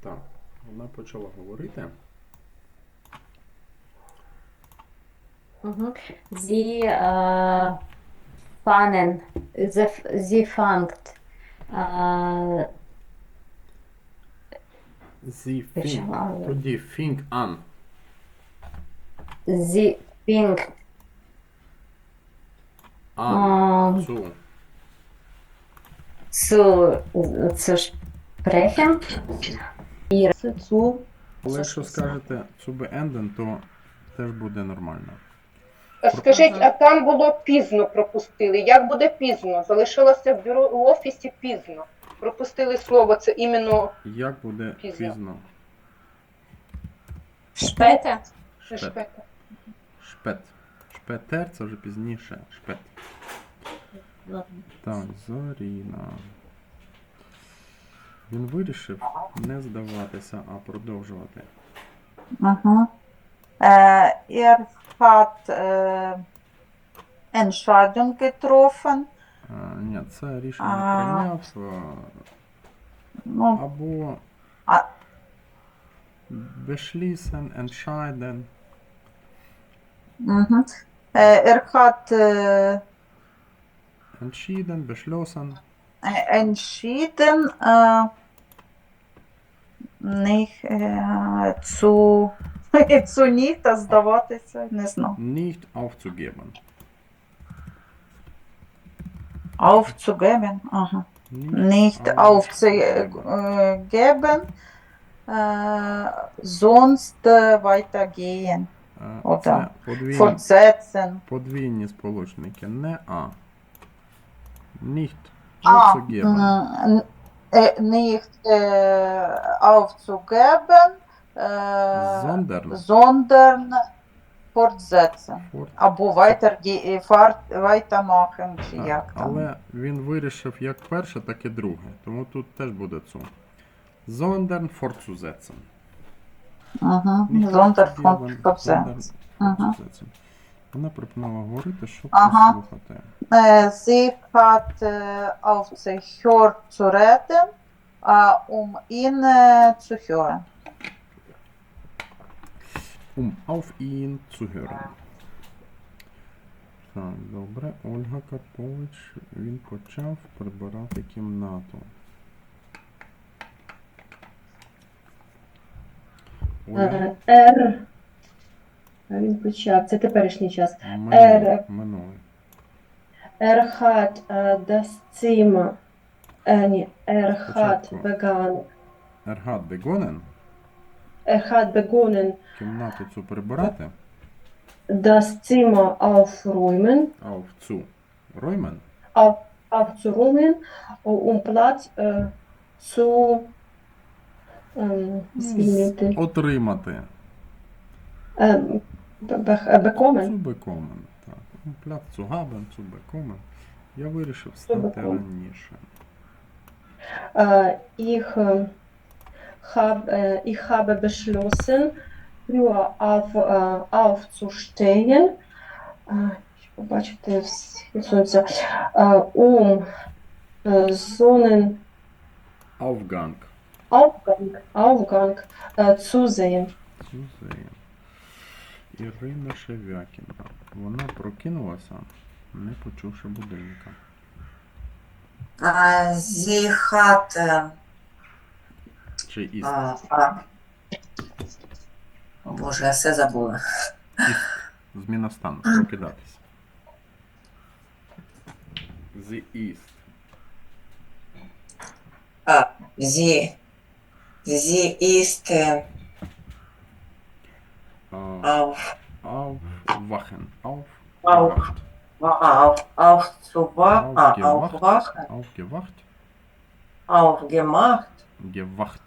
Так, вона почала говорити. Mhm. Sie äh, fangen, sie, sie fangt äh, Sie fing. Почала. Тоді fing an. sie fängt An. äh, Zu. zu, zu sprechen. Ihre zu Але якщо скажете beenden, то теж буде нормально. Скажіть, а там було пізно пропустили. Як буде пізно? Залишилося в бюро в офісі пізно. Пропустили слово, це іменно Як буде Пізно. пізно? später. Шпет. шпета. Шпет. Шпетер це вже пізніше. Шпет. Так, Зоріна. Він вирішив не здаватися, а продовжувати. Mhm. Äh, er hat äh, Entscheidung getroffen. А, ні, це рішення А. прийняв а, Ну, або А. beschließen, entscheiden. mhm. Äh, er hat äh, Entschieden, beschlossen. entschieden, äh, nicht äh, zu, zu nicht здаватися, не знаю, Nicht aufzugeben. aufzugeben. Ага. Nicht aufzugeben, äh, sonst äh, weitergehen, Е, О, Це так. подвійні, fortsetzen. подвійні сполучники. Не а. Nicht А, aufzugeben. м, äh, nicht äh, aufzugeben, äh, Sondern. sondern fortsetzen. Fort- Або äh, fort- weitermachen, чи Так, як там. Але він вирішив як перше, так і друге. Тому тут теж буде цу. Sondern fortzusetzen. Угу. Sondern aufzugeben, fortsetzen. Вона пропонувала говорити, щоб Ага. послухати. Sie hat äh, aufgehört zu reden, um ihn zu hören. Um auf ihn zu hören. Так, добре. Ольга Карпович, він почав прибирати кімнату. Оля, Е, Р. А Він почав. Це теперішній час. минулий, минулий. Er äh, das Zimmer. Äh, er hat Спочатку. begonnen. Er hat begonnen Er hat begonnen, кімнату цю прибирати. das Zimmer Auf zu räumen. auf, aufzuräumen, um Platz äh, zu ähm, zwingenden, Отримати. ähm, bekommen. Zu bekommen. Так. Um Platz zu haben, zu bekommen. Я вирішив стати раніше. Äh, ich, äh, hab, äh, ich habe beschlossen, früher auf, äh, aufzustehen. Äh, ich побачите, вс- сонця, äh, um äh, Sonnenaufgang Aufgang. Aufgang, äh, zu sehen. Музеєм. Ірина Шевякіна. Вона прокинулася, не почувши будильника. Äh, Sie hat äh, Чи іст. а, а, О Боже, я все забула. Зміна стану. Прокидатися. The East. А, ist äh, А, auf, Aufwachen. Auf. Auf. auf, aufzuwa, ah, Aufgewacht. aufwachen, Aufgewacht. aufgemacht, Gewacht.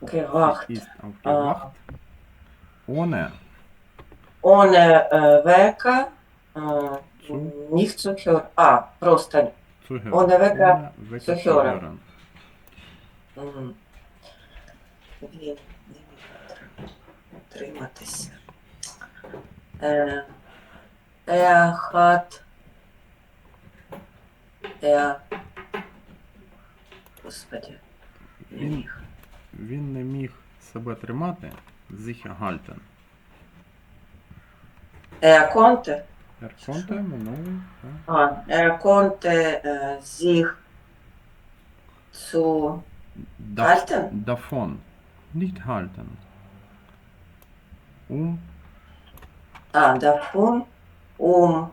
gewacht, Sie ist aufgewacht. Ohne ohne äh, Wecker, äh, Zu? nicht zu hören, ah, просто zu hören. Ohne Wecker Wecker zu zu hören. hören. Утриматися. Е, Er hat er Господи, не Він міг. він не міг себе тримати. Er konnte, Er konnte минулий. так. ah, er äh, zu Da- Halten? Davon. Nicht halten. Um ah, davon, um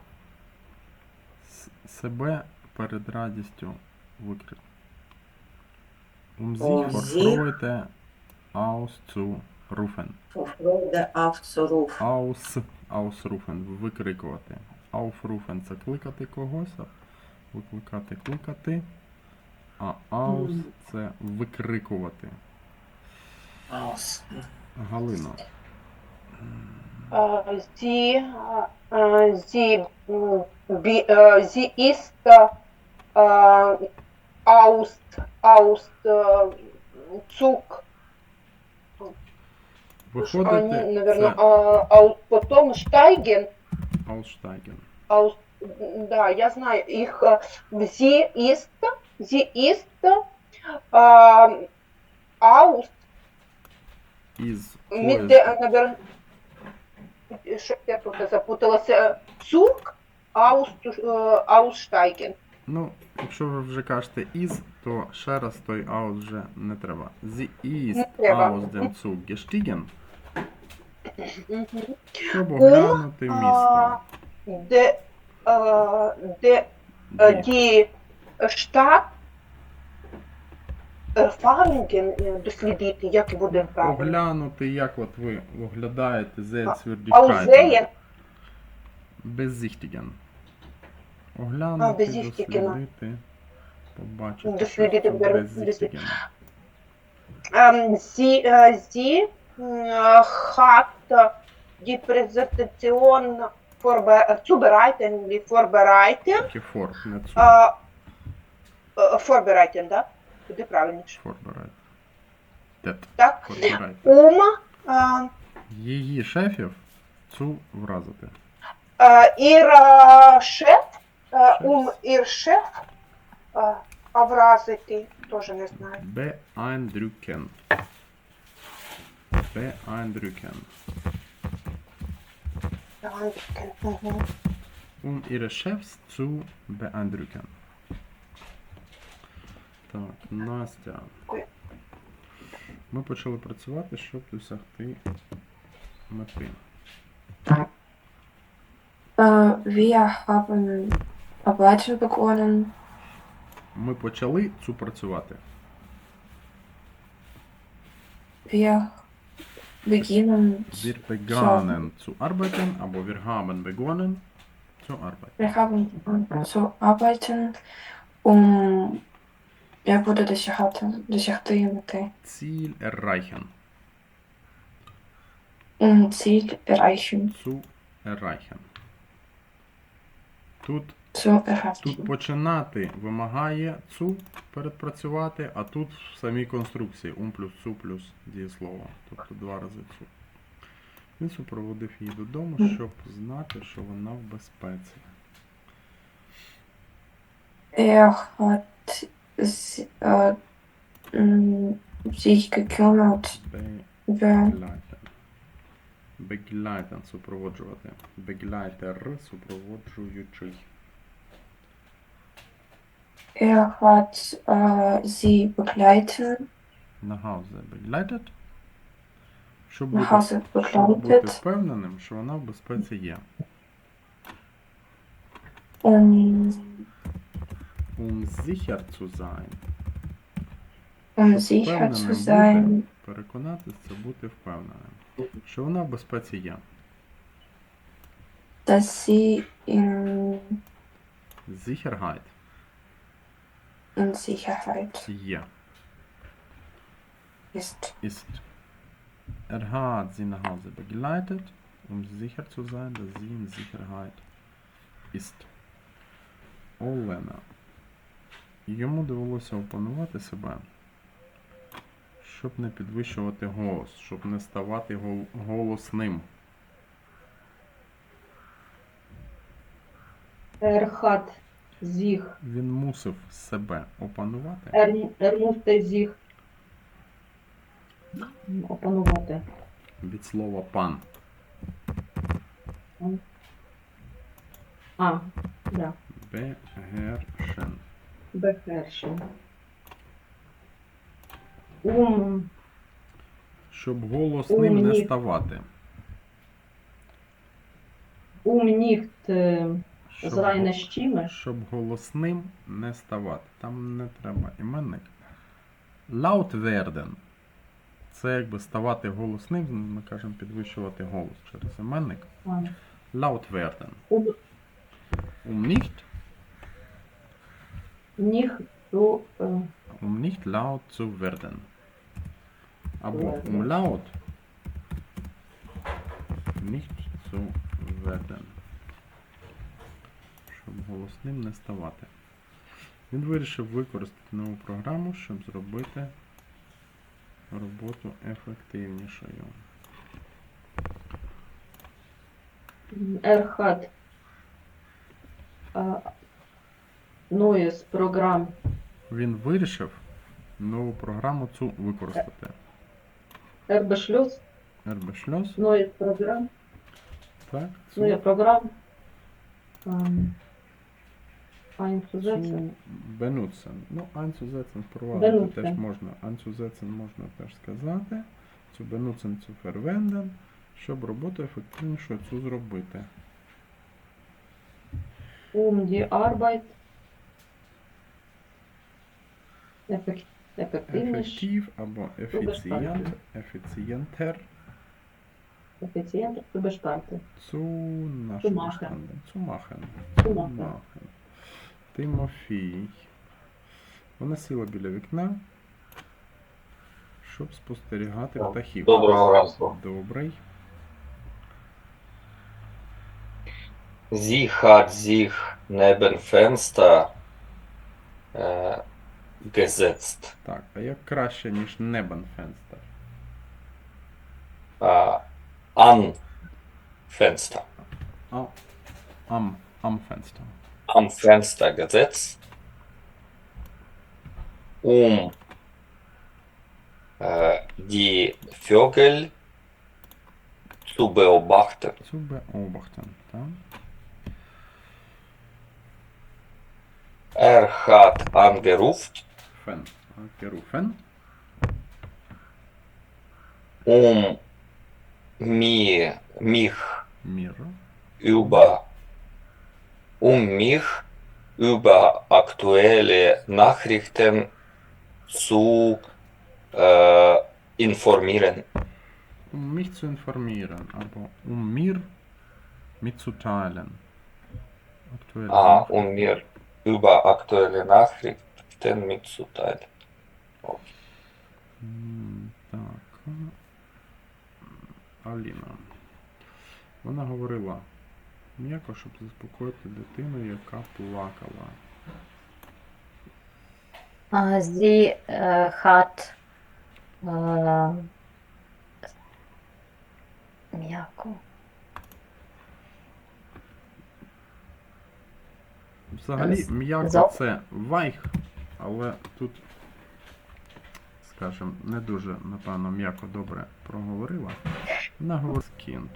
с- себе перед радістю викрити. Um sich vor Freude auszurufen. vor Freude aufzurufen. Aus, ausrufen, викрикувати. Aufrufen це кликати когось, викликати, кликати. А aus це викрикувати. Aus. Галино. Äh, sie, äh, sie, mh, bi- äh, sie ist äh, aus, aus äh, Zug. Виходити Они, наверное, це а, а потом steigen. aussteigen. Aus, да, я знаю их. э, Sie ist, sie ist äh, aus Із mit поїзду. der, наверное, что я тут запуталася. Zug aus, äh. Ну, якщо ви вже кажете із, то ще раз той aus вже не треба. Sie ist aus dem Zug gestiegen, щоб оглянути місто. De, Ді. äh, Stadt Erfahrungen äh, дослідити, як буде правильно. Оглянути, як от ви оглядаєте А, Зельцвірдіхкайтен. Aussähen, Беззіхтіген. Оглянути, А, беззіхтіген. дослідити, побачити. Дослідити, що це бер- беззіхтіген. ähm, sie, äh, sie äh, hat die Äh, äh, äh? Куди правильніше? Форберайт. Тет. Так? Форберайт. Um äh, Її шефів цу вразити. Äh, äh, Chef, äh, um ihr Chef äh, образити, теж не знаю. Beeindrucken. Beeindrucken. Мгм. Um ihre Chefs zu beeindrucken. Так, Настя. Ми почали працювати, щоб досягти мети. Äh, wir haben Arbeiten begonnen. Ми почали цю працювати. Wir beginnen. Wir begannen zu arbeiten або wir haben begonnen zu arbeiten. Wir haben zu arbeiten, um як буде досягати, досягти мети. Erreichen. Um Ziel erreichen. Zu erreichen. Тут Zu Тут починати вимагає цу передпрацювати, а тут в самій конструкції ум плюс цу плюс дієслово. Тобто два рази цу. Він супроводив її додому, щоб знати, що вона в безпеці. Er hat si- äh, sich gekümmert über Begleiten. Супроводжувати. Begleiter супроводжуючий. Er hat äh, sie begleiten, На Hause begleitet. Щоб nach бути, Hause щоб бути впевненим, що вона в безпеці є. um, Um sicher zu sein. um Щоб sicher впевненим zu бути, sein, Переконатися це бути впевненим. Що вона в безпеці є. dass sie in, Sicherheit in Sicherheit є. ist. Ist. Er hat sie nach Hause begleitet, um sicher zu sein, dass sie in Sicherheit ist. Йому довелося опанувати себе, щоб не підвищувати голос, щоб не ставати голосним. Hat sich, Він мусив себе опанувати, er, er musste Опанувати. Від слова пан. А, да. Бегершен. Бехершен. Ум. Щоб голосним не ставати. Ум ніхт е, Щоб, щіме. щоб голосним не ставати. Там не треба іменник. Werden. Це якби ставати голосним, ми кажемо підвищувати голос через іменник. Werden. Um nicht, ту е, um nicht laut zu werden. Або Werden. um laut nicht zu werden. Щоб голосним не ставати. Він вирішив використати нову програму, щоб зробити роботу ефективнішою. Erhat а, Neues Programm Він вирішив нову програму цю використати. Er beschloss RB Schloss, neues Programm, так, цю, Programm ähm, einzusetzen. benutzen. Ну, einzusetzen впровадити теж можна. Einzusetzen можна теж сказати. Цю benutzen, цю verwenden, щоб роботу ефективнішою цю зробити. um die Arbeit effekt effektivisch, Ефектив або ефіцієнт, ефіцієнтер effizient zu gestalten. zu machen. nachstanden. Zu machen. Zu machen. machen. Тимофій. Вона сіла біля вікна, щоб спостерігати птахів. Доброго ранку. Добрий. Sie hat sich neben Fenster äh, gesetzt. Так, а як краще, ніж Небенфенстер? Äh, an Fenster. А, ам, ам фенстер. Am Fenster gesetzt, um äh, die Vögel zu beobachten. Zu beobachten. Так. Er hat angerufen, gerufen. Gerufen. Um mi, mich Mir. über um mich über aktuelle Nachrichten zu äh, informieren. Um mich zu informieren, aber um mir mitzuteilen. Aktuelle ah, um mir über aktuelle Nachrichten. Mitzuteilen. М, Так. Аліна. Вона говорила м'яко, щоб заспокоїти дитину, яка плакала. Sie äh, hat äh, м'яко. Взагалі, м'яко це вайх, але тут, скажімо, не дуже, напевно, м'яко добре проговорила. Вона скінт. кінт.